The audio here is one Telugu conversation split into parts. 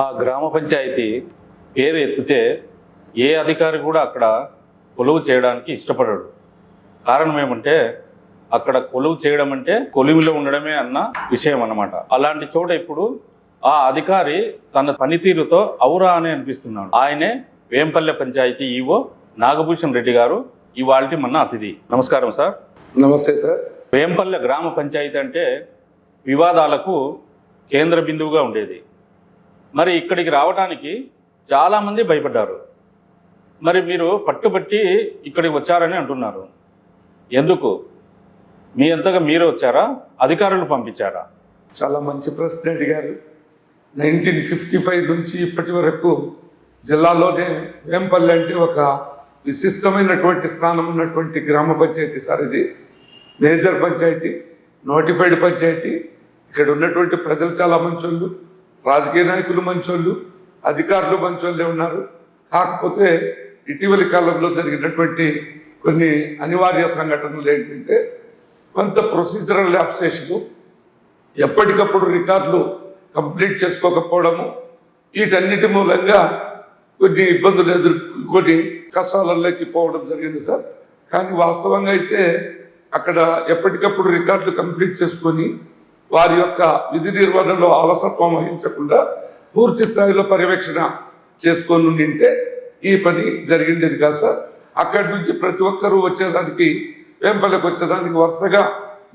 ఆ గ్రామ పంచాయతీ పేరు ఎత్తితే ఏ అధికారి కూడా అక్కడ కొలువు చేయడానికి ఇష్టపడడు. కారణం ఏమంటే అక్కడ కొలువు చేయడం అంటే కొలువులో ఉండడమే అన్న విషయం అన్నమాట. అలాంటి చోట ఇప్పుడు ఆ అధికారి తన పనితీరుతో ఔరా అని అనిపిస్తున్నాడు. ఆయనే వేంపల్లె పంచాయతీ ఈవో నాగభూషణ్ రెడ్డి గారు ఇవాళ మన అతిథి. నమస్కారం సార్. నమస్తే సార్. వేంపల్లె గ్రామ పంచాయతీ అంటే వివాదాలకు కేంద్ర బిందువుగా ఉండేది. మరి ఇక్కడికి రావడానికి చాలామంది భయపడ్డారు. మరి మీరు పట్టుబట్టి ఇక్కడికి వచ్చారని అంటున్నారు. ఎందుకు? మీ అంతగా మీరు వచ్చారా? అధికారులు పంపించారా? చాలా మంచి ప్రశ్న అడిగారు నైన్టీన్ ఫిఫ్టీ ఫైవ్ నుంచి ఇప్పటి వరకు జిల్లాలోనే వేంపల్లి అంటే ఒక విశిష్టమైనటువంటి స్థానం ఉన్నటువంటి గ్రామ పంచాయతీ సార్ ఇది. Major panchayat notified panchayat. ఇక్కడ ఉన్నటువంటి ప్రజలు చాలా మంచోళ్ళు. రాజకీయ నాయకులు మంచోళ్ళు అధికారులు మంచోళ్ళే ఉన్నారు. కాకపోతే ఇటీవలి కాలంలో జరిగినటువంటి కొన్ని అనివార్య సంఘటనలు ఏంటంటే కొంత ప్రొసీజరల్ ల్యాప్సేషను ఎప్పటికప్పుడు రికార్డులు కంప్లీట్ చేసుకోకపోవడము వీటన్నిటి మూలంగా కొన్ని ఇబ్బందులు ఎదుర్కొని కష్టాలలోకి పోవడం జరిగింది సార్. కానీ వాస్తవంగా అయితే అక్కడ ఎప్పటికప్పుడు రికార్డులు కంప్లీట్ చేసుకొని వారి యొక్క విధి నిర్వహణలో అలసత్వం వహించకుండా పూర్తి స్థాయిలో పర్యవేక్షణ చేసుకొని ఉండింటే ఈ పని జరిగిండేది కాదు సార్. అక్కడి నుంచి ప్రతి ఒక్కరూ వచ్చేదానికి వేంపల్లికి వచ్చేదానికి వరుసగా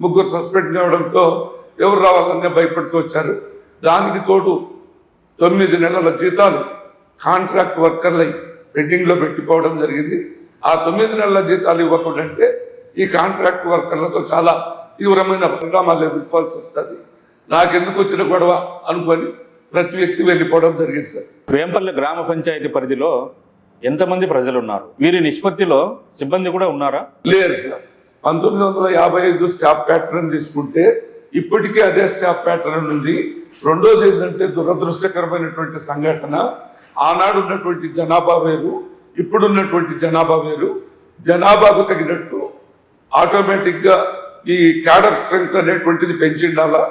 ముగ్గురు సస్పెండ్ కావడంతో ఎవరు రావాలనే భయపడుతూ వచ్చారు. దానికి తోడు తొమ్మిది నెలల జీతాలు కాంట్రాక్ట్ వర్కర్లై పెండింగ్లో పెట్టిపోవడం జరిగింది. ఆ తొమ్మిది నెలల జీతాలు ఇవ్వకుండా ఈ కాంట్రాక్ట్ వర్కర్లతో చాలా తీవ్రమైన పరిణామాలు ఎదుర్కోవాల్సి వస్తుంది. నాకెందుకు వచ్చిన గొడవ అనుకొని ప్రతి వ్యక్తి వెళ్ళిపోవడం జరిగింది వేంపల్లె గ్రామ పంచాయతీ పరిధిలో ఎంతమంది ప్రజలు ఉన్నారు వీరి నిష్పత్తిలో సిబ్బంది కూడా ఉన్నారా? లేరు సార్. పంతొమ్మిది వందల యాభై ఐదు స్టాఫ్ ప్యాటర్న్ తీసుకుంటే ఇప్పటికీ అదే స్టాఫ్ ప్యాటర్న్ ఉంది. రెండోది ఏంటంటే దురదృష్టకరమైనటువంటి సంఘటన. ఆనాడు ఉన్నటువంటి జనాభా వేరు ఇప్పుడున్నటువంటి జనాభా వేరు. జనాభాకు తగినట్టు ఆటోమేటిక్గా ఈ క్యాడర్ స్ట్రెంగ్త్ అనేటువంటిది పెంచిండాలా?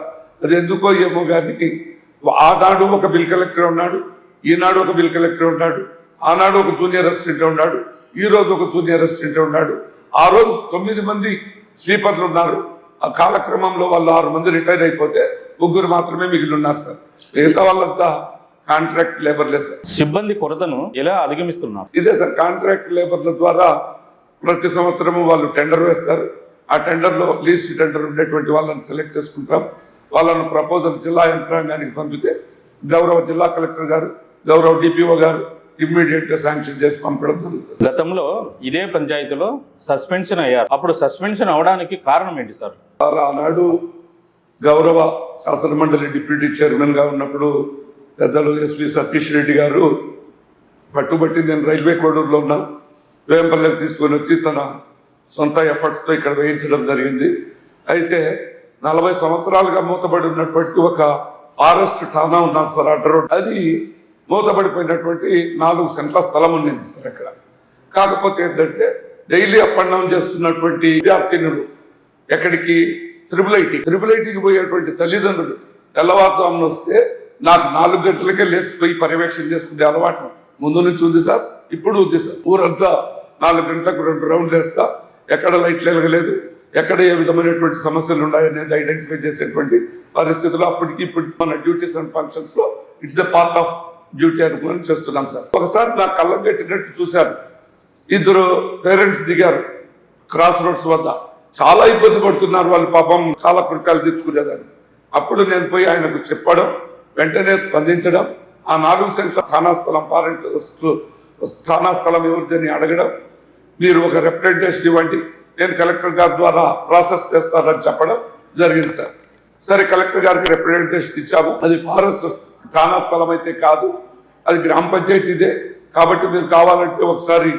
అది ఎందుకో ఏమో కానీ ఆనాడు ఒక బిల్ కలెక్టర్ ఉన్నాడు ఈనాడు ఒక బిల్ కలెక్టర్ ఉన్నాడు ఆనాడు ఒక జూనియర్ అసిస్టెంట్ ఉన్నాడు ఈ రోజు ఒక జూనియర్ అసిస్టెంట్ ఉన్నాడు. ఆ రోజు తొమ్మిది మంది స్వీపర్లు ఉన్నారు. ఆ కాలక్రమంలో వాళ్ళు ఆరు మంది రిటైర్ అయిపోతే ముగ్గురు మాత్రమే మిగిలి ఉన్నారు సార్. మిగతా వాళ్ళంతా కాంట్రాక్ట్ లేబర్లే సార్. సిబ్బంది కొరతను ఎలా అధిగమిస్తున్నారు? ఇదే సార్ కాంట్రాక్ట్ లేబర్ల ద్వారా ప్రతి సంవత్సరము వాళ్ళు టెండర్ వేస్తారు. ఆ టెండర్లో లీస్ట్ టెండర్ ఉండేటువంటి వాళ్ళని సెలెక్ట్ చేసుకుంటాం. వాళ్ళను ప్రపోజల్ జిల్లా యంత్రాంగానికి పంపితే గౌరవ జిల్లా కలెక్టర్ గారు గౌరవ డిపిఓ గారు ఇమ్మీడియట్గా శాంక్షన్ చేసి పంపడం జరుగుతుంది. గతంలో ఇదే పంచాయతీలో సస్పెన్షన్ అయ్యారు. అప్పుడు సస్పెన్షన్ అవడానికి కారణం ఏంటి సార్? సార్ ఆనాడు గౌరవ శాసనమండలి డిప్యూటీ చైర్మన్గా ఉన్నప్పుడు పెద్దలు ఎస్వి సతీష్ రెడ్డి గారు పట్టుబట్టి నేను రైల్వే కోడూరులో ఉన్నా వేంపల్లెకి తీసుకొని వచ్చి తన సొంత ఎఫర్ట్స్తో ఇక్కడ వేయించడం జరిగింది. అయితే నలభై సంవత్సరాలుగా మూతబడి ఉన్నటువంటి ఒక ఫారెస్ట్ ఠానా ఉన్నాను సార్ అడ్డ రోడ్. అది మూతబడిపోయినటువంటి నాలుగు సెంట్ల స్థలం ఉన్నది సార్ అక్కడ. కాకపోతే ఏంటంటే డైలీ అప్ అండ్ డౌన్ చేస్తున్నటువంటి విద్యార్థినులు ఎక్కడికి? Triple IT. త్రిబుల్ ఐటీకి పోయేటువంటి తల్లిదండ్రులు తెల్లవారుజామున వస్తే నాకు నాలుగు గంటలకే లేచిపోయి పర్యవేక్షణ చేసుకునే అలవాటు ముందు నుంచి ఉంది సార్ ఇప్పుడు ఉంది సార్. ఊరంతా నాలుగు గంటలకు రెండు రౌండ్లు వేస్తా ఎక్కడ లైట్లు వెలగలేదు ఎక్కడ ఏ విధమైనటువంటి సమస్యలు ఉన్నాయనేది ఐడెంటిఫై చేసేటువంటి పరిస్థితులు అప్పటికి ఇప్పటికి మన డ్యూటీస్ అండ్ ఫంక్షన్స్లో it's a part of duty అనుకుని చేస్తున్నాం సార్. ఒకసారి నా కళ్ళం కట్టినట్టు చూశాను ఇద్దరు పేరెంట్స్ దిగారు క్రాస్ రోడ్స్ వద్ద. చాలా ఇబ్బంది పడుతున్నారు వాళ్ళు పాపం చాలా కృత్యాలు తెచ్చుకునేదాన్ని. అప్పుడు నేను పోయి ఆయనకు చెప్పడం వెంటనే స్పందించడం ఆ నాలుగు సెంట్ల స్థానా స్థలం ఫారెన్ స్థానా స్థలం ఎవరిదని అడగడం మీరు ఒక రిప్రజెంటేషన్ ఇవ్వండి. నేను కలెక్టర్ గారి ద్వారా ప్రాసెస్ చేస్తానని చెప్పడం జరిగింది సార్. సరే కలెక్టర్ గారికి రిప్రజెంటేషన్ ఇచ్చాము. అది ఫారెస్ట్ స్థానా స్థలం అయితే కాదు. అది గ్రామ పంచాయతీదే కాబట్టి మీరు కావాలంటే ఒకసారి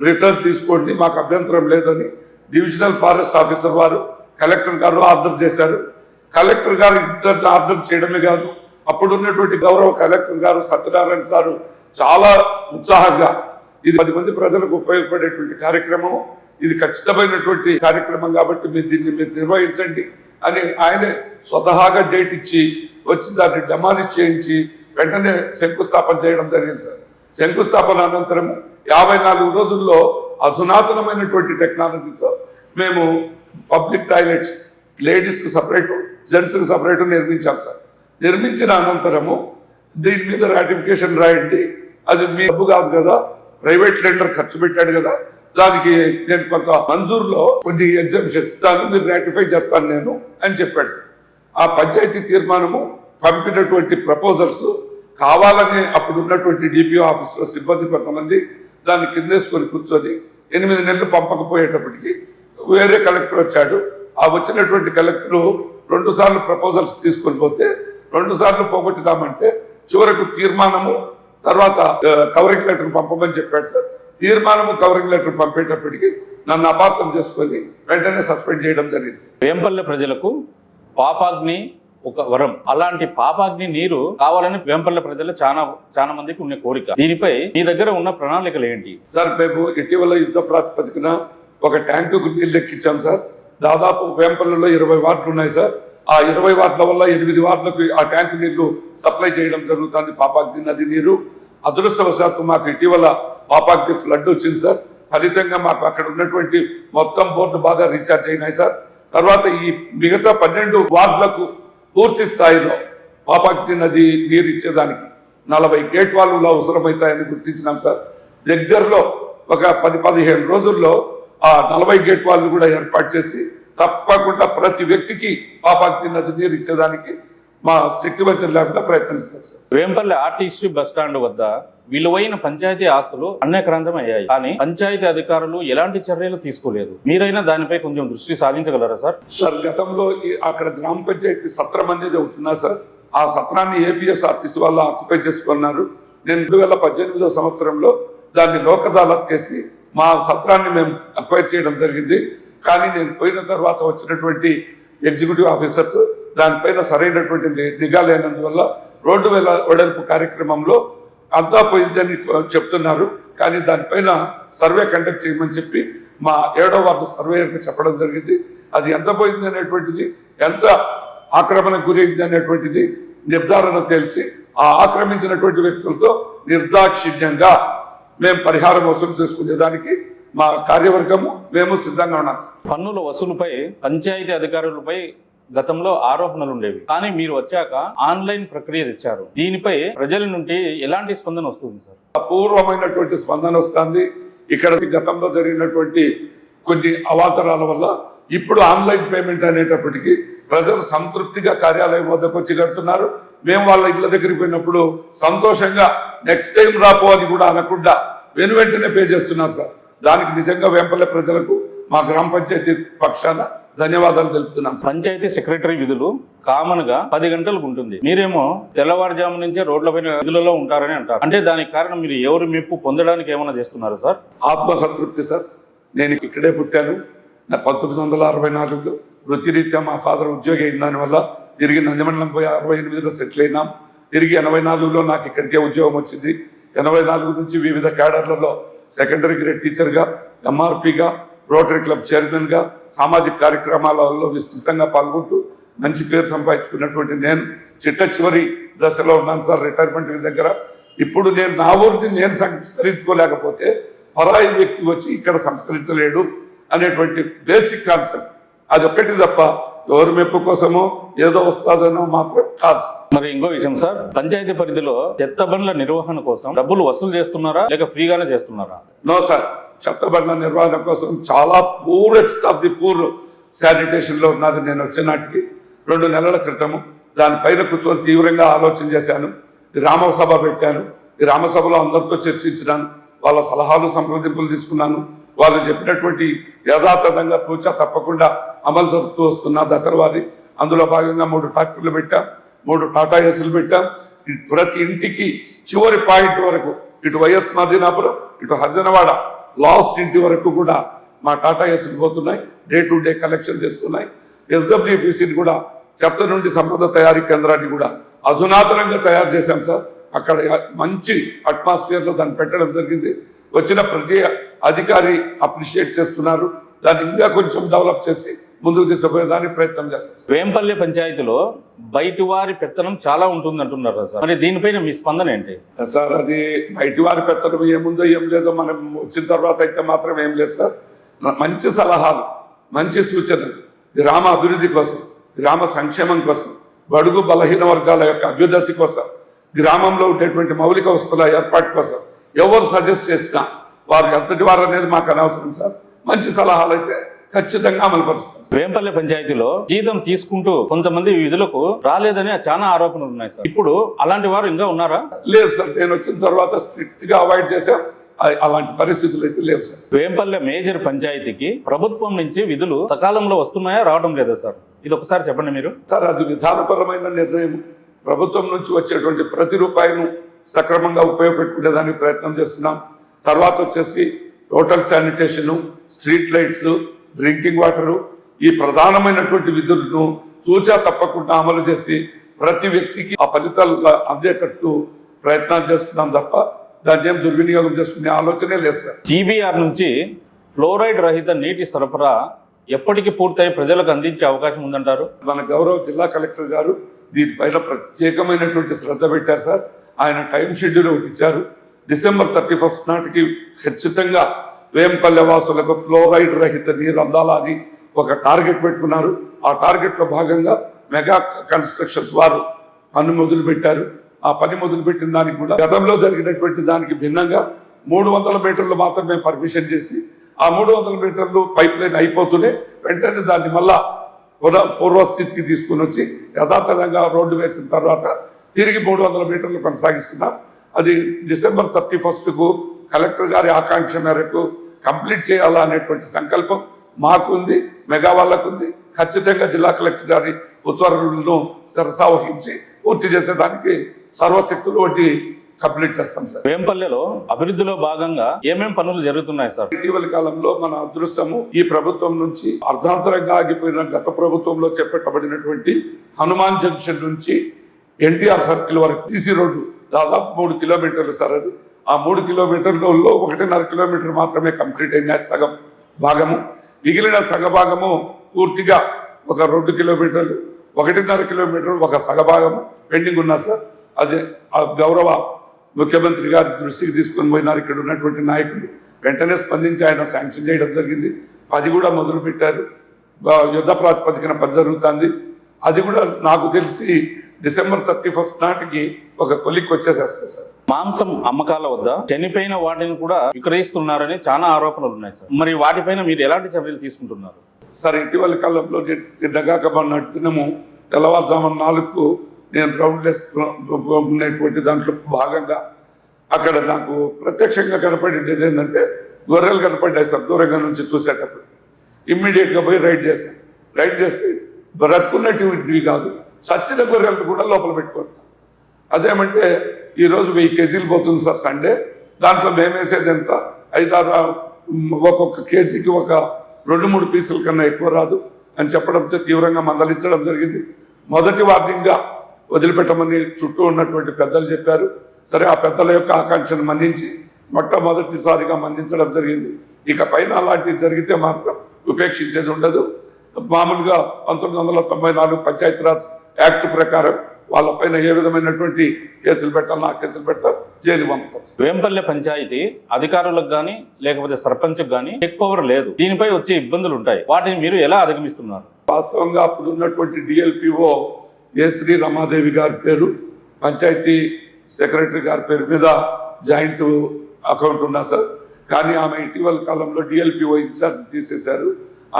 రిటర్న్ తీసుకోండి. మాకు అభ్యంతరం లేదని డివిజనల్ ఫారెస్ట్ ఆఫీసర్ వారు కలెక్టర్ గారు ఆర్డర్ చేశారు. కలెక్టర్ గారు ఇద్దరు ఆర్డర్ చేయడమే కాదు. అప్పుడు ఉన్నటువంటి గౌరవ కలెక్టర్ గారు సత్యనారాయణ సారు చాలా ఉత్సాహంగా ఇది పది మంది ప్రజలకు ఉపయోగపడేటువంటి కార్యక్రమం. ఇది ఖచ్చితమైనటువంటి కార్యక్రమం కాబట్టి మీరు దీన్ని మీరు నిర్వహించండి అని ఆయనే స్వతహాగా డేట్ ఇచ్చి వచ్చి దాన్ని డెమాలిష్ చేయించి వెంటనే శంకుస్థాపన చేయడం జరిగింది సార్. శంకుస్థాపన అనంతరం యాభై నాలుగు రోజుల్లో అధునాతనమైనటువంటి టెక్నాలజీతో మేము పబ్లిక్ టాయిలెట్స్ లేడీస్కి సపరేట్ జెంట్స్కి సపరేట్ నిర్మించాం సార్. నిర్మించిన అనంతరము దీని మీద రాటిఫికేషన్ రాయండి. అది మీ డబ్బు కాదు కదా ప్రైవేట్ లెండర్ ఖర్చు పెట్టాడు కదా. దానికి నేను కొంత మంజూరులో కొన్ని ఎగ్జామ్షన్స్ దాన్ని మీరు రాటిఫై చేస్తాను నేను అని చెప్పాడు సార్. ఆ పంచాయతీ తీర్మానము పంపినటువంటి ప్రపోజల్స్ కావాలని అప్పుడు ఉన్నటువంటి డిపిఓ ఆఫీసులో సిబ్బంది కొంతమంది దాన్ని కిందేసుకొని కూర్చొని ఎనిమిది నెలలు పంపకపోయేటప్పటికి వేరే కలెక్టర్ వచ్చాడు. ఆ వచ్చినటువంటి కలెక్టర్ రెండు సార్లు ప్రపోజల్స్ తీసుకొని పోతే రెండు సార్లు పోగొట్టుదామంటే చివరకు తీర్మానము తర్వాత కవరింగ్ లెటర్ పంపమని చెప్పాడు సార్. తీర్మానము కవరింగ్ లెటర్ పంపేటప్పటికి నన్ను అపార్థం చేసుకొని వెంటనే సస్పెండ్ చేయడం జరిగింది సార్. వేంపల్లె ప్రజలకు పాపాగ్ని ఒక వరం. అలాంటి పాపాగ్ని నీరు కావాలని వేంపల్లె ప్రజలు చాలా చాలా మందికి ఉన్న కోరిక. దీనిపై మీ దగ్గర ఉన్న ప్రణాళికలు ఏంటి? సార్ మేము ఇటీవల యుద్ధ ప్రాతిపదికన ఒక ట్యాంకుకు నీళ్ళు ఎక్కించాం సార్. దాదాపు వేంపల్లిలో ఇరవై వార్డులు ఉన్నాయి సార్. ఆ ఇరవై వార్డుల వల్ల ఎనిమిది వార్డులకు ఆ ట్యాంకు నీళ్ళు సప్లై చేయడం జరుగుతుంది. పాపాగ్ని నది నీరు అదృష్టవశాత్తు మాకు ఇటీవల పాపాకి ఫ్లడ్ వచ్చింది సార్. ఫలితంగా మాకు అక్కడ ఉన్నటువంటి మొత్తం బోర్డు బాగా రీఛార్జ్ అయినాయి సార్. తర్వాత ఈ మిగతా పన్నెండు వార్డులకు పూర్తి స్థాయిలో పాపాకి నది నీరు ఇచ్చేదానికి నలభై గేట్ వాళ్ళు అవసరమవుతాయని గుర్తించినాం సార్. దగ్గరలో ఒక పది పదిహేను రోజుల్లో ఆ నలభై గేట్ వాళ్ళు కూడా ఏర్పాటు చేసి తప్పకుండా ప్రతి వ్యక్తికి పాపాకి నది నీరు ఇచ్చేదానికి మా శక్తివంచన లేకుండా ప్రయత్నిస్తాం sir. Vempalli RTC bus stand వద్ద విలువైన పంచాయతీ ఆస్తులు అన్యక్రాంతం అయ్యాయి. కానీ పంచాయతీ అధికారులు ఎలాంటి చర్యలు తీసుకోలేదు. మీరైనా దానిపై కొంచెం దృష్టి సాధించగలరా సార్? సార్ గతంలో అక్కడ గ్రామ పంచాయతీ సత్రం అనేది ఉంటున్నా సార్ ఆ సత్రాన్ని ఏపీఎస్ ఆర్టీసీ వాళ్ళు ఆక్యుపై చేసుకున్నారు. నేను రెండు వేల పద్దెనిమిదో సంవత్సరంలో దాన్ని లోక్ అదాలత్ చేసి మా సత్రాన్ని మేము అక్వైర్ చేయడం జరిగింది. కానీ నేను పోయిన తర్వాత వచ్చినటువంటి ఎగ్జిక్యూటివ్ ఆఫీసర్స్ దానిపైన సరైనటువంటి నిఘా లేనందువల్ల రోడ్డు వేల వెడల్పు కార్యక్రమంలో అంతా పోయిందని చెప్తున్నారు. కానీ దానిపైన సర్వే కండక్ట్ చేయమని చెప్పి మా ఏడో వార్డు సర్వేయర్కి చెప్పడం జరిగింది. అది ఎంత పోయింది అనేటువంటిది ఎంత ఆక్రమణకు గురైంది అనేటువంటిది నిర్ధారణ తేల్చి ఆ ఆక్రమించినటువంటి వ్యక్తులతో నిర్దాక్షిణ్యంగా మేము పరిహారం వసూలు చేసుకునేదానికి మా కార్యవర్గము మేము సిద్ధంగా ఉన్నాం. పన్నుల వసూలుపై పంచాయతీ అధికారులపై గతంలో ఆరోపణలు ఉండేవి. కానీ మీరు వచ్చాక ఆన్లైన్ ప్రక్రియ తెచ్చారు. దీనిపై ప్రజల నుండి ఎలాంటి స్పందన వస్తుంది సార్? అపూర్వమైనటువంటి స్పందన వస్తుంది. ఇక్కడ గతంలో జరిగినటువంటి కొన్ని అవాతరాల వల్ల ఇప్పుడు ఆన్లైన్ పేమెంట్ అనేటప్పటికీ ప్రజలు సంతృప్తిగా కార్యాలయం వద్దకు వచ్చి కడుతున్నారు. మేము వాళ్ళ ఇళ్ళ దగ్గరికి పోయినప్పుడు సంతోషంగా నెక్స్ట్ టైం రాపో అని కూడా అనకుండా వెను వెంటనే పే చేస్తున్నారు సార్. దానికి నిజంగా వెంపల్లె ప్రజలకు మా గ్రామ పంచాయతీ పక్షాన ధన్యవాదాలు తెలుపుతున్నాం. పంచాయతీ సెక్రటరీ విధులు కామన్గా పది గంటలకు ఉంటుంది. మీరేమో తెల్లవారుజాము నుంచే రోడ్లపైన విధులలో ఉంటారని అంటారు. అంటే దానికి కారణం మీరు ఎవరు మెప్పు పొందడానికి ఏమైనా చేస్తున్నారా సార్? ఆత్మ సంతృప్తి సార్. నేను ఇక్కడే పుట్టాను. నా పంతొమ్మిది వందల అరవై నాలుగులో వృత్తిరీత్యా మా ఫాదర్ ఉద్యోగి అయిన దానివల్ల తిరిగి నందిమండలం పోయి అరవై ఎనిమిదిలో సెటిల్ అయినాం. తిరిగి ఎనభై నాలుగులో నాకు ఇక్కడికే ఉద్యోగం వచ్చింది. ఎనభై నాలుగు నుంచి వివిధ క్యాడర్లలో సెకండరీ గ్రేడ్ టీచర్గా ఎంఆర్పిగా రోటరీ క్లబ్ చైర్మన్గా సామాజిక కార్యక్రమాలలో విస్తృతంగా పాల్గొంటూ మంచి పేరు సంపాదించుకున్నటువంటి నేను చిట్ట చివరి దశలో ఉన్నాను సార్ రిటైర్మెంట్ దగ్గర. ఇప్పుడు నేను నా ఊరిని నేను సంస్కరించుకోలేకపోతే పరాయి వ్యక్తి వచ్చి ఇక్కడ సంస్కరించలేడు అనేటువంటి బేసిక్ కాన్సెప్ట్ అది ఒక్కటి తప్ప ఎవరి మెప్పు కోసమో ఏదో వస్తాదనో మాత్రం కాదు. మరి ఇంకో విషయం సార్ పంచాయతీ పరిధిలో చెత్త బండ్ల నిర్వహణ కోసం డబ్బులు వసూలు చేస్తున్నారా లేక ఫ్రీగానే చేస్తున్నారా? నో సార్ చెత్త బండ్ల నిర్వహణ కోసం చాలా పూరెస్ట్ ఆఫ్ ది పూర్ శానిటేషన్లో ఉన్నది నేను వచ్చిన నాటికి రెండు నెలల క్రితము దానిపైన కూర్చొని తీవ్రంగా ఆలోచన చేశాను. రామసభ పెట్టాను. ఈ రామసభలో అందరితో చర్చించినాను. వాళ్ళ సలహాలు సంప్రదింపులు తీసుకున్నాను. వాళ్ళు చెప్పినటువంటి యథాతథంగా తూచా తప్పకుండా అమలు జరుపుతూ వస్తున్న దసరా వారి అందులో భాగంగా మూడు ట్రాక్టర్లు పెట్టాం మూడు టాటా ఏసులు పెట్టాం. ప్రతి ఇంటికి చివరి పాయింట్ వరకు ఇటు వైఎస్ మాదినాపురం ఇటు హర్జనవాడ లాస్ట్ ఇంటి వరకు కూడా మా టాటా ఏసులు పోతున్నాయి డే టు డే కలెక్షన్ చేస్తున్నాయి. ఎస్డబ్ల్యూబీసీని కూడా చెత్త నుండి సంపద తయారీ కేంద్రాన్ని కూడా అధునాతనంగా తయారు చేశాం సార్. అక్కడ మంచి అట్మాస్ఫియర్లో దాన్ని పెట్టడం జరిగింది. వచ్చిన ప్రతి అధికారి అప్రిషియేట్ చేస్తున్నారు. దాన్ని ఇంకా కొంచెం డెవలప్ చేసి ముందుకు తీసుకుపోయేదానికి ప్రయత్నం చేస్తాం. వేంపల్లి పంచాయతీలో బయటి వారి పెత్తనం చాలా ఉంటుంది అంటున్నారు సార్. మరి దీనిపైన మీ స్పందన ఏంటి? సార్ అది బయటి వారి పెత్తనం ఏముందో ఏం లేదో మనం వచ్చిన తర్వాత అయితే మాత్రం ఏం లేదు సార్. మంచి సలహాలు మంచి సూచనలు. గ్రామ అభివృద్ధి కోసం గ్రామ సంక్షేమం కోసం బడుగు బలహీన వర్గాల యొక్క అభ్యున్నతి కోసం గ్రామంలో ఉండేటువంటి మౌలిక వస్తువుల ఏర్పాటు కోసం ఎవరు సజెస్ట్ చేసినా వారు ఎంతటి వారు అనేది మాకు అనవసరం సార్. మంచి సలహాలు అయితే ఖచ్చితంగా అమలుపరుస్తాం సార్. వేంపల్లి పంచాయతీలో జీతం తీసుకుంటూ కొంతమంది విధులకు రాలేదని చాలా ఆరోపణలు ఉన్నాయి సార్. ఇప్పుడు అలాంటి వారు ఇంకా ఉన్నారా? లేదు సార్ నేను వచ్చిన తర్వాత స్ట్రిక్ట్గా అవాయిడ్ చేశాం. అలాంటి పరిస్థితులు అయితే లేవు సార్. వేంపల్లె మేజర్ పంచాయతీకి ప్రభుత్వం నుంచి విధులు సకాలంలో వస్తున్నాయా రావడం లేదా సార్? ఇది ఒకసారి చెప్పండి మీరు. సార్ అది విధానపరమైన నిర్ణయం. ప్రభుత్వం నుంచి వచ్చేటువంటి ప్రతి రూపాయిను సక్రమంగా ఉపయోగపెట్టుకునేదానికి ప్రయత్నం చేస్తున్నాం. తర్వాత వచ్చేసి total sanitation street lights drinking water ఈ ప్రధానమైనటువంటి విధులను తూచా తప్పకుండా అమలు చేసి ప్రతి వ్యక్తికి ఆ ఫలితాలు అందేటట్టు ప్రయత్నాలు చేస్తున్నాం తప్ప దాన్ని ఏం దుర్వినియోగం చేసుకునే ఆలోచనే లేదు సార్. సిబిఆర్ నుంచి ఫ్లోరైడ్ రహిత నీటి సరఫరా ఎప్పటికి పూర్తయి ప్రజలకు అందించే అవకాశం ఉందంటారు? మన గౌరవ జిల్లా కలెక్టర్ గారు దీనిపైన ప్రత్యేకమైనటువంటి శ్రద్ధ పెట్టారు సార్. ఆయన టైం షెడ్యూల్ ఒకటి ఇచ్చారు. డిసెంబర్ థర్టీ ఫస్ట్ నాటికి ఖచ్చితంగా వేంపల్లె వాసులకు ఫ్లోరైడ్ రహిత నీరు అందాలా అని ఒక టార్గెట్ పెట్టుకున్నారు. ఆ టార్గెట్లో భాగంగా మెగా కన్స్ట్రక్షన్స్ వారు పని మొదలు పెట్టారు ఆ పని మొదలు పెట్టిన దానికి కూడా గతంలో జరిగినటువంటి దానికి భిన్నంగా మూడు వందల మీటర్లు మాత్రమే పర్మిషన్ చేసి ఆ మూడు వందల మీటర్లు పైప్ లైన్ అయిపోతూనే వెంటనే దాన్ని మళ్ళా పునః పూర్వస్థితికి తీసుకుని వచ్చి యథాతథంగా రోడ్డు వేసిన తర్వాత తిరిగి మూడు వందల మీటర్లు కొనసాగిస్తున్నారు అది డిసెంబర్ థర్టీ ఫస్ట్కు కలెక్టర్ గారి ఆకాంక్ష మేరకు కంప్లీట్ చేయాలా అనేటువంటి సంకల్పం మాకుంది మెగా వాళ్ళకుంది. ఖచ్చితంగా జిల్లా కలెక్టర్ గారి ఉత్తర్వులను శిరసావహించి పూర్తి చేసేదానికి సర్వశక్తులు వంటి కంప్లీట్ చేస్తాం సార్. వేంపల్లెలో అభివృద్ధిలో భాగంగా ఏమేం పనులు జరుగుతున్నాయి సార్? ఇటీవల కాలంలో మన అదృష్టము ఈ ప్రభుత్వం నుంచి అర్ధాంతరంగా ఆగిపోయిన గత ప్రభుత్వంలో చేపట్టబడినటువంటి హనుమాన్ జంక్షన్ నుంచి ఎన్టీఆర్ సర్కిల్ వరకు తీసి రోడ్డు దాదాపు మూడు కిలోమీటర్లు సార్ అది. ఆ మూడు కిలోమీటర్లలో ఒకటిన్నర కిలోమీటర్ మాత్రమే కంప్లీట్ అయిన సగం భాగము. మిగిలిన సగభాగము పూర్తిగా ఒక రెండు కిలోమీటర్లు ఒకటిన్నర కిలోమీటర్లు ఒక సగభాగము పెండింగ్ ఉన్నా సార్. అది ఆ గౌరవ ముఖ్యమంత్రి గారి దృష్టికి తీసుకొని పోయినారు ఇక్కడ ఉన్నటువంటి నాయకులు. వెంటనే స్పందించి ఆయన శాంక్షన్ చేయడం జరిగింది. అది కూడా మొదలు పెట్టారు యుద్ధ ప్రాతిపదికన పని జరుగుతుంది. అది కూడా నాకు తెలిసి డిసెంబర్ థర్టీ ఫస్ట్ నాటికి ఒక కొలిక్ వచ్చేసేస్తుంది సార్. మాంసం అమ్మకాల వద్ద చనిపోయిన వాటిని కూడా విక్రయిస్తున్నారని చాలా ఆరోపణలు ఉన్నాయి సార్. మరి వాటిపైన మీరు ఎలాంటి చర్యలు తీసుకుంటున్నారు? సార్ ఇటీవల కాలంలో మొన్న దినము తెల్లవారుజామున నాలుగు నేను రౌండ్ ఉండేటువంటి దాంట్లో భాగంగా అక్కడ నాకు ప్రత్యక్షంగా కనపడేది ఏంటంటే గొర్రెలు కనపడ్డాయి సార్ దూరంగా నుంచి చూసేటప్పుడు. ఇమ్మీడియట్గా పోయి రైడ్ చేశాను. రైడ్ చేస్తే బ్రతుకున్నటువంటివి కాదు. చచ్చిన గొర్రెలను కూడా లోపల పెట్టుకుంటాం అదేమంటే ఈరోజు వెయ్యి కేజీలు పోతుంది సార్ సండే. దాంట్లో మేము వేసేది ఎంత? ఐదారు ఒక్కొక్క కేజీకి ఒక రెండు మూడు పీసుల కన్నా ఎక్కువ రాదు అని చెప్పడంతో తీవ్రంగా మందలించడం జరిగింది. మొదటి వార్నింగ్గా వదిలిపెట్టమని చుట్టూ ఉన్నటువంటి పెద్దలు చెప్పారు. సరే ఆ పెద్దల యొక్క ఆకాంక్షను మన్నించి మొట్టమొదటిసారిగా మన్నించడం జరిగింది. ఇక పైన అలాంటివి జరిగితే మాత్రం ఉపేక్షించేది ఉండదు. మామూలుగా పంతొమ్మిది వందల తొంభై నాలుగు పంచాయతీరాజ్ యాక్ట్ ప్రకారం వాళ్ళపైన ఏ విధమైనటువంటి కేసులు పెట్టాలి ఆ కేసులు పెడతాం జైలు పంపుతాం. వేంపల్లె పంచాయతీ అధికారులకు కానీ లేకపోతే సర్పంచ్కి కానీ చెక్ పవర్ లేదు. దీనిపై వచ్చే ఇబ్బందులు ఉంటాయి. వాటిని మీరు ఎలా అధిగమిస్తున్నారు? వాస్తవంగా అప్పుడు ఉన్నటువంటి డిఎల్పిఓ ఏ శ్రీ రమాదేవి గారి పేరు పంచాయతీ సెక్రటరీ గారి పేరు మీద జాయింట్ అకౌంట్ ఉన్నా సార్. కానీ ఆమె ఇటీవల కాలంలో డిఎల్పిఓ ఇన్ఛార్జ్ తీసేశారు.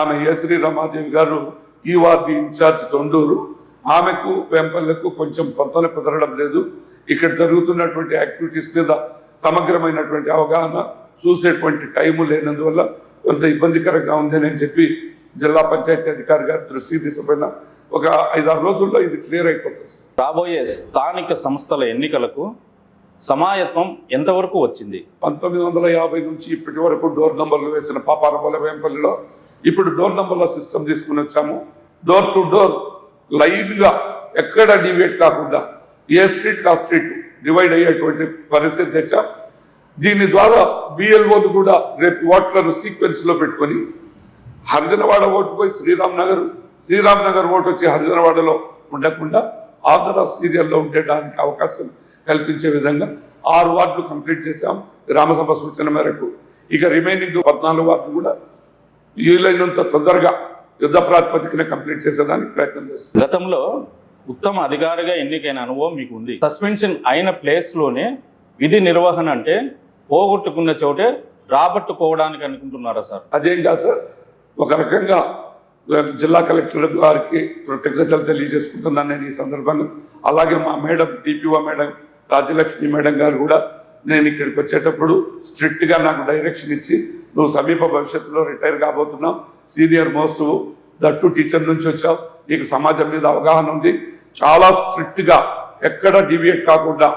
ఆమె ఏ శ్రీ రమాదేవి గారు ఈ వార్డు ఇన్ఛార్జ్ తొండూరు. ఆమెకు వెంపల్లకు కొంచెం పొంతన కుదరడం లేదు. ఇక్కడ జరుగుతున్నటువంటి యాక్టివిటీస్ మీద సమగ్రమైనటువంటి అవగాహన చూసేటువంటి టైము లేనందువల్ల కొంత ఇబ్బందికరంగా ఉందని అని చెప్పి జిల్లా పంచాయతీ అధికారి గారి దృష్టికి తీసుకుపోయినా ఒక ఐదారు రోజుల్లో ఇది క్లియర్ అయిపోతుంది. రాబోయే స్థానిక సంస్థల ఎన్నికలకు సమాయత్వం ఎంతవరకు వచ్చింది? పంతొమ్మిది వందల యాభై నుంచి ఇప్పటి వరకు డోర్ నంబర్లు వేసిన పాపారపల్లి వేంపల్లిలో ఇప్పుడు డోర్ నంబర్ల సిస్టమ్ తీసుకుని వచ్చాము. డోర్ టు డోర్ లైట్గా ఎక్కడ డివేట్ కాకుండా ఏ స్ట్రీట్ ఆ స్ట్రీట్ డివైడ్ అయ్యేటువంటి పరిస్థితి తెచ్చాం. దీని ద్వారా బిఎల్ఓలు కూడా రేపు ఓట్లను సీక్వెన్స్లో పెట్టుకొని హరిజనవాడ ఓటు పోయి శ్రీరామ్ నగర్ శ్రీరామ్ నగర్ ఓటు వచ్చి హరిజనవాడలో ఉండకుండా ఆంధ్ర సీరియల్లో ఉండడానికి అవకాశం కల్పించే విధంగా ఆరు వార్డులు కంప్లీట్ చేశాం గ్రామసభ సూచన మేరకు. ఇక రిమైనింగ్ పద్నాలుగు వార్డులు కూడా వీలైనంత తొందరగా యుద్ధ ప్రాతిపదికన కంప్లీట్ చేసేదానికి ప్రయత్నం చేస్తున్నాం. గతంలో ఉత్తమ అధికారిగా ఎన్నికైన అనుభవం మీకు ఉంది సస్పెన్షన్ అయిన ప్లేస్లోనే విధి నిర్వహణ అంటే పోగొట్టుకున్న చోటే రాబట్టుకోవడానికి అనుకుంటున్నారా సార్? అదేం కాదు సార్ ఒక రకంగా జిల్లా కలెక్టర్ గారికి కృతజ్ఞతలు తెలియజేసుకుంటున్నాను నేను ఈ సందర్భంగా. అలాగే మా madam DPO madam Rajyalakshmi madam garu కూడా నేను ఇక్కడికి వచ్చేటప్పుడు స్ట్రిక్ట్గా నాకు డైరెక్షన్ ఇచ్చి నువ్వు సమీప భవిష్యత్తులో రిటైర్ కాబోతున్నావు సీనియర్ మోస్ట్ దట్టు టీచర్ నుంచి వచ్చావు నీకు సమాజం మీద అవగాహన ఉంది. చాలా స్ట్రిక్ట్గా ఎక్కడ డివియేట్ కాకుండా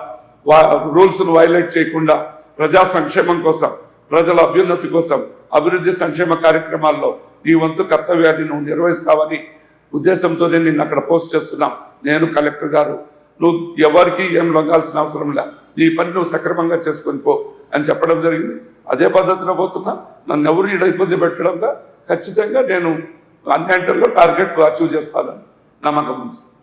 రూల్స్ను వైలేట్ చేయకుండా ప్రజా సంక్షేమం కోసం ప్రజల అభ్యున్నతి కోసం అభివృద్ధి సంక్షేమ కార్యక్రమాల్లో నీ వంతు కర్తవ్యాన్ని నువ్వు నిర్వహిస్తావని ఉద్దేశంతో నేను అక్కడ పోస్ట్ చేస్తున్నాం. నేను కలెక్టర్ గారు. నువ్వు ఎవరికి ఏం లొంగాల్సిన అవసరం లే. నీ పని నువ్వు సక్రమంగా చేసుకొని పో అని చెప్పడం జరిగింది. అదే పద్ధతిలో పోతున్నా. నన్ను ఎవరు ఈడ ఇబ్బంది పెట్టడంగా ఖచ్చితంగా నేను అన్నింటిలో టార్గెట్ అచీవ్ చేస్తానని నమ్మకం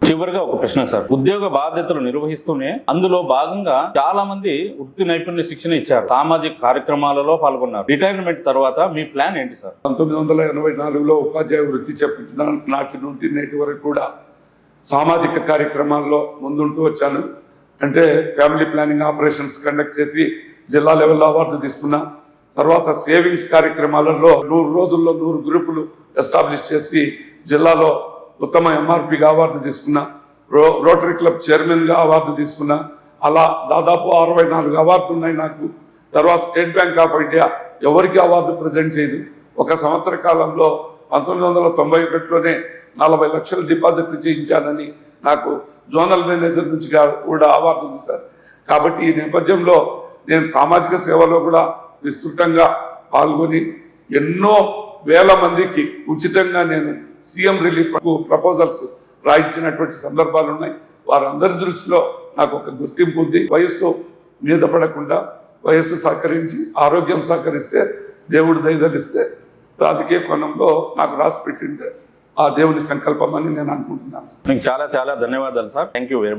చివరిగా ఒక ప్రశ్న సార్. ఉద్యోగ బాధ్యతలు నిర్వహిస్తూనే అందులో భాగంగా చాలా మంది వృత్తి నైపుణ్య శిక్షణ ఇచ్చారు. సామాజిక కార్యక్రమాలలో పాల్గొన్నారు. రిటైర్మెంట్ తర్వాత మీ ప్లాన్ ఏంటి సార్? పంతొమ్మిది వందల ఎనభై నాలుగులో ఉపాధ్యాయ వృత్తి చెప్పించిన నాటి నుండి నేటి వరకు కూడా సామాజిక కార్యక్రమాల్లో ముందుంటూ వచ్చాను. అంటే ఫ్యామిలీ ప్లానింగ్ ఆపరేషన్స్ కండక్ట్ చేసి జిల్లా లెవెల్లో అవార్డు తీసుకున్నా తర్వాత సేవింగ్స్ కార్యక్రమాలలో నూరు రోజుల్లో నూరు గ్రూపులు ఎస్టాబ్లిష్ చేసి జిల్లాలో ఉత్తమ ఎంఆర్పిగా అవార్డు తీసుకున్నా రో రోటరీ క్లబ్ చైర్మన్గా అవార్డు తీసుకున్నా అలా దాదాపు అరవై నాలుగు అవార్డులు ఉన్నాయి నాకు. తర్వాత స్టేట్ బ్యాంక్ ఆఫ్ ఇండియా ఎవరికి అవార్డు ప్రజెంట్ చేయదు. ఒక సంవత్సర కాలంలో పంతొమ్మిది వందల తొంభై ఒకటిలోనే నలభై లక్షల డిపాజిట్లు చేయించానని నాకు జోనల్ మేనేజర్ నుంచి కూడా అవార్డు ఉంది సార్. కాబట్టి ఈ నేపథ్యంలో నేను సామాజిక సేవలో కూడా విస్తృతంగా పాల్గొని ఎన్నో వేల మందికి ఉచితంగా నేను సీఎం రిలీఫ్ ప్రపోజల్స్ రాయించినటువంటి సందర్భాలు ఉన్నాయి. వారందరి దృష్టిలో నాకు ఒక గుర్తింపు ఉంది. వయస్సు మీద పడకుండా వయస్సు సహకరించి ఆరోగ్యం సహకరిస్తే దేవుడు దయదలిస్తే రాజకీయ కోణంలో నాకు రాసి పెట్టింటే ఆ దేవుని సంకల్పం అని నేను అనుకుంటున్నాను సార్. మీకు చాలా చాలా ధన్యవాదాలు sir. Thank you very much